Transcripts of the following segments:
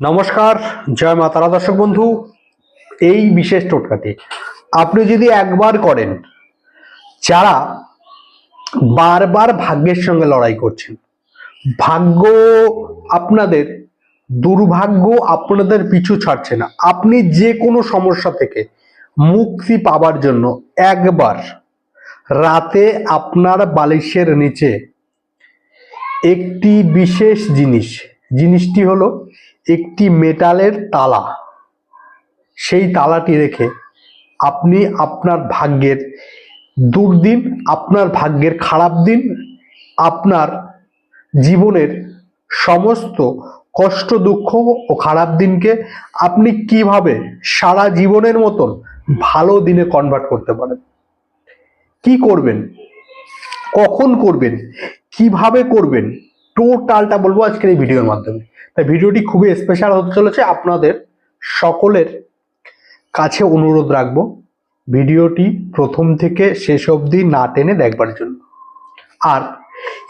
নমস্কার, জয় মা তারা দর্শক বন্ধু, এই বিশেষ টোটকাটি আপনি যদি একবার করেন, যারা বারবার ভাগ্যের সঙ্গে লড়াই করছেন, ভাগ্য আপনাদের, দুর্ভাগ্য আপনাদের পিছু ছাড়ছে না। আপনি যে কোনো সমস্যা থেকে মুক্তি পাবার জন্য একবার রাতে আপনার বালিশের নিচে একটি বিশেষ জিনিস, জিনিসটি হলো একটি মেটালের তালা। সেই তালাটি রেখে আপনি আপনার ভাগ্যের দুর্দিন, আপনার ভাগ্যের খারাপ দিন, আপনার জীবনের সমস্ত কষ্ট, দুঃখ ও খারাপ দিনকে আপনি কীভাবে সারা জীবনের মতন ভালো দিনে কনভার্ট করতে পারেন? কি করবেন? কখন করবেন? কীভাবে করবেন? টোটালটা বলব আজকের এই ভিডিওর মাধ্যমে। তাই ভিডিওটি খুবই স্পেশাল হতে চলেছে। আপনাদের সকলের কাছে অনুরোধ রাখব, ভিডিওটি প্রথম থেকে শেষ অবধি না টেনে দেখবার জন্য। আর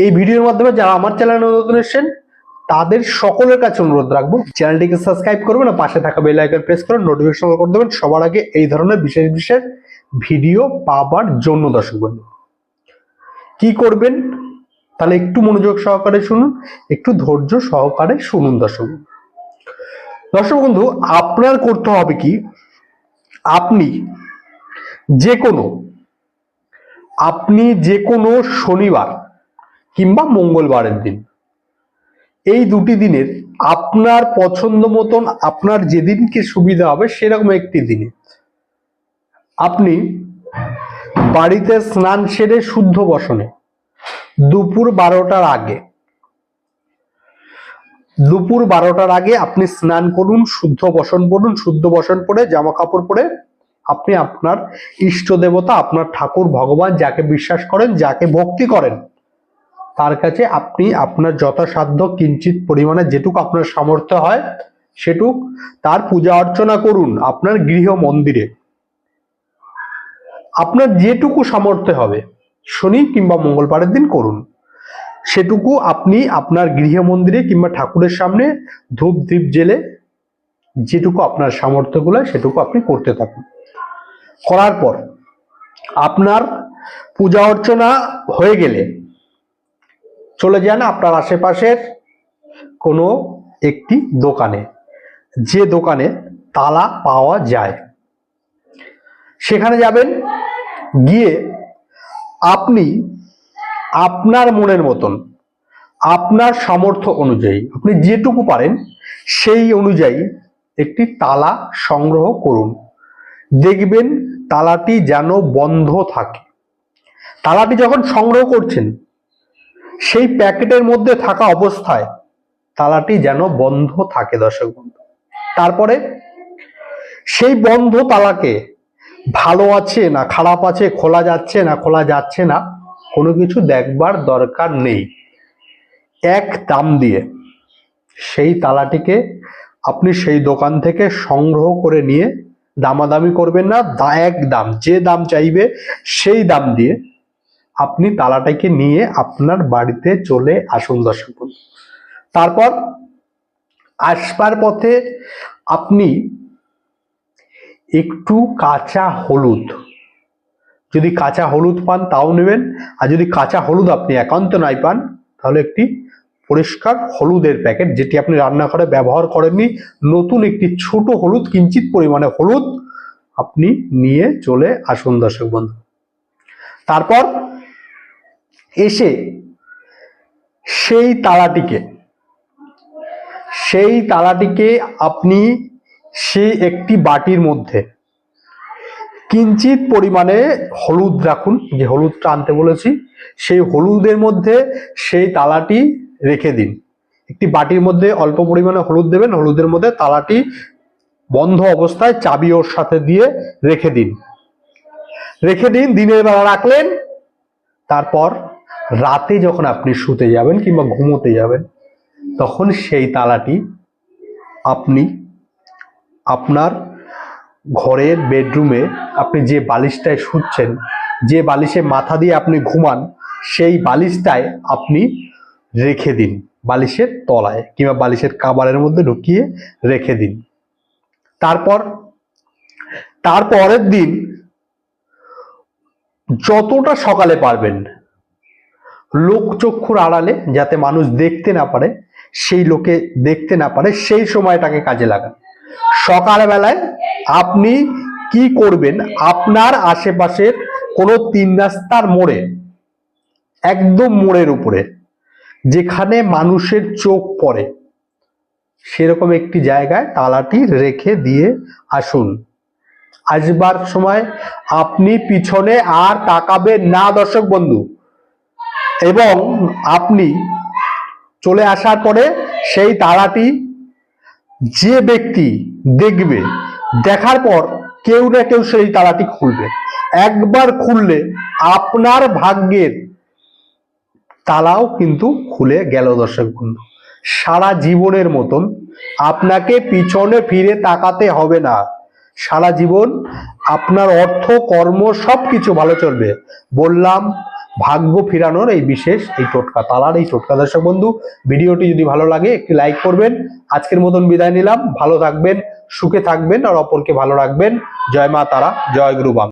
এই ভিডিওর মাধ্যমে যারা আমার চ্যানেলে নতুন এসেছেন, তাদের সকলের কাছে অনুরোধ রাখব, চ্যানেলটিকে সাবস্ক্রাইব করবেন আর পাশে থাকা বেল আইকন প্রেস করে নোটিফিকেশন করে দেবেন। সবার আগে এই ধরনের বিশেষ বিশেষ ভিডিও পাবার জন্য দর্শক বন্ধু। কি করবেন? তাহলে একটু মনোযোগ সহকারে শুনুন, একটু ধৈর্য সহকারে শুনুন দর্শক। দর্শক বন্ধু, আপনার করতে হবে কি আপনি যে কোনো আপনি যে কোনো শনিবার কিংবা মঙ্গলবারের দিন, এই দুটি দিনের আপনার পছন্দ মতন, আপনার যেদিনকে সুবিধা হবে সেরকম একটি দিনে আপনি বাড়িতে স্নান সেরে শুদ্ধ বসনে দুপুর বারোটার আগে। দুপুর বারোটার আগে আপনি স্নান করুন, শুদ্ধ বসন পড়ুন, শুদ্ধ বসন পরে জামা কাপড় পরে আপনি আপনার ইষ্ট দেবতা, আপনার ঠাকুর ভগবান যাকে বিশ্বাস করেন, যাকে ভক্তি করেন, তার কাছে আপনি আপনার যথাসাধ্য কিঞ্চিত পরিমাণে যেটুকু আপনার সামর্থ্য হয় সেটুক তার পূজা অর্চনা করুন আপনার গৃহ মন্দিরে। আপনার যেটুকু সামর্থ্য হবে শনি কিংবা মঙ্গলবারের দিন করুন। সেটুকু আপনি আপনার গৃহ মন্দিরে কিংবা ঠাকুরের সামনে ধূপ দ্বীপ জেলে যেটুকু আপনার সামর্থ্যগুলো সেটুকু আপনি করতে থাকুন। করার পর আপনার পূজা অর্চনা হয়ে গেলে চলে যান আপনার আশেপাশের কোনো একটি দোকানে। যে দোকানে তালা পাওয়া যায়। সেখানে যাবেন গিয়ে আপনি আপনার মনের মতন, আপনার সামর্থ্য অনুযায়ী, আপনি যেটুকু পারেন, সেই অনুযায়ী একটি তালা সংগ্রহ করুন। দেখবেন তালাটি যেন বন্ধ থাকে। তালাটি যখন সংগ্রহ করছেন, সেই প্যাকেটের মধ্যে থাকা অবস্থায় তালাটি যেন বন্ধ থাকে দর্শক বন্ধু। তারপরে সেই বন্ধ তালাকে ভালো আছে না খারাপ আছে, খোলা যাচ্ছে না, খোলা যাচ্ছে না, কোনো কিছু দেখবার দরকার নেই। এক দাম দিয়ে সেই তালাটিকে আপনি সেই দোকান থেকে সংগ্রহ করে নিয়ে দামাদামি করবেন না এক দাম, যে দাম চাইবে সেই দাম দিয়ে আপনি তালাটাকে নিয়ে আপনার বাড়িতে চলে আসুন দর্শক তারপর আসবার পথে আপনি একটু কাঁচা হলুদ। যদি কাঁচা হলুদ পান, তাও নেবেন। আর যদি কাঁচা হলুদ আপনি একান্ত নাই পান, তাহলে একটি পরিষ্কার হলুদের প্যাকেট, যেটি আপনি রান্নাঘরে ব্যবহার করেননি। নতুন একটি ছোট হলুদ, কিঞ্চিত পরিমাণে হলুদ আপনি নিয়ে চলে আসুন দর্শক বন্ধু। তারপর এসে সেই তালাটিকে সেই তালাটিকে আপনি সে একটি বাটির মধ্যে। কিঞ্চিত পরিমাণে হলুদ রাখুন, যে হলুদটা আনতে বলেছি, সেই হলুদের মধ্যে সেই তালাটি রেখে দিন। একটি বাটির মধ্যে অল্প পরিমাণে হলুদ দেবেন, হলুদের মধ্যে তালাটি বন্ধ অবস্থায় চাবি ওর সাথে দিয়ে রেখে দিন। রেখে দিন, দিনের বেলা রাখলেন, তারপর রাতে যখন আপনি শুতে যাবেন কিংবা ঘুমোতে যাবেন, তখন সেই তালাটি আপনি আপনার ঘরের বেডরুমে আপনি যে বালিশটায় শুচ্ছেন, যে বালিশে মাথা দিয়ে আপনি ঘুমান, সেই বালিশটায় আপনি রেখে দিন বালিশের তলায় কিংবা বালিশের কাবারের মধ্যে ঢুকিয়ে রেখে দিন। তারপর, তারপরের দিন যতটা সকালে পারবেন, লোকচক্ষুর আড়ালে যাতে মানুষ দেখতে না পারে, সেই লোকে দেখতে না পারে, সেই সময়টাকে কাজে লাগান। সকালবেলায় আপনি কি করবেন? আপনার আশেপাশের কোনো তিন রাস্তার মোড়ে, একদম মোড়ের উপরে, যেখানে মানুষের চোখ পড়ে, সেরকম একটি জায়গায় তালাটি রেখে দিয়ে আসুন। আসবার সময় আপনি পিছনে আর তাকাবেন না, দর্শক বন্ধু। এবং আপনি চলে আসার পরে সেই তালাটি যে ব্যক্তি দেখবে, দেখার পর কেউ না কেউ সেই তালাটি খুলবে। একবার খুললে আপনার ভাগ্যের তালাও কিন্তু খুলে গেল দর্শক বন্ধু। সারা জীবনের মতন আপনাকে পিছনে ফিরে তাকাতে হবে না। সারা জীবন আপনার অর্থ, কর্ম সবকিছু ভালো চলবে। বললাম ভাগ্য ফিরানোর এই বিশেষ এই টোটকা তালার এই টোটকা। দর্শক বন্ধু, ভিডিওটি যদি ভালো লাগে, একটি লাইক করবেন। আজকের মতন বিদায় নিলাম। ভালো থাকবেন, সুখে থাকবেন, আর অপরকে ভালো রাখবেন। জয় মা তারা, জয় গুরু